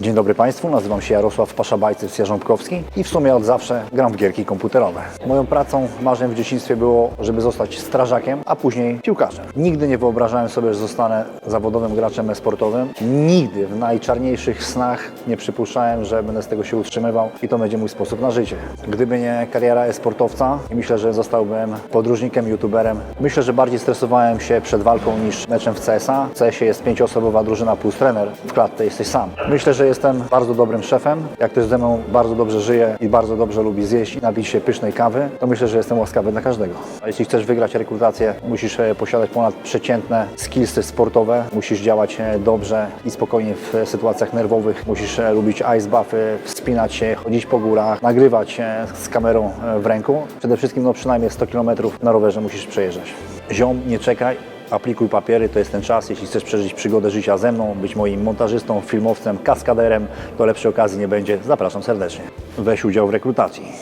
Dzień dobry Państwu, nazywam się Jarosław Paszabajcy Jarząbkowski i w sumie od zawsze gram w gierki komputerowe. Moją pracą, marzeniem w dzieciństwie było, żeby zostać strażakiem, a później piłkarzem. Nigdy nie wyobrażałem sobie, że zostanę zawodowym graczem e-sportowym. Nigdy w najczarniejszych snach nie przypuszczałem, że będę z tego się utrzymywał i to będzie mój sposób na życie. Gdyby nie kariera e-sportowca, myślę, że zostałbym podróżnikiem, youtuberem. Myślę, że bardziej stresowałem się przed walką niż meczem w CSA. W CS-ie jest pięcioosobowa drużyna plus trener, w klatce jesteś sam. Myślę, że jestem bardzo dobrym szefem. Jak ktoś ze mną bardzo dobrze żyje i bardzo dobrze lubi zjeść i napić się pysznej kawy, to myślę, że jestem łaskawy dla każdego. A jeśli chcesz wygrać rekrutację, musisz e, posiadać ponadprzeciętne skillsy sportowe, musisz działać e, dobrze i spokojnie w sytuacjach nerwowych, musisz e, lubić ice buffy, wspinać się, chodzić po górach, nagrywać z kamerą w ręku. Przede wszystkim no, przynajmniej 100 km na rowerze musisz przejeżdżać. Ziom, nie czekaj, aplikuj papiery, to jest ten czas. Jeśli chcesz przeżyć przygodę życia ze mną, być moim montażystą, filmowcem, kaskaderem, to lepszej okazji nie będzie. Zapraszam serdecznie. Weź udział w rekrutacji.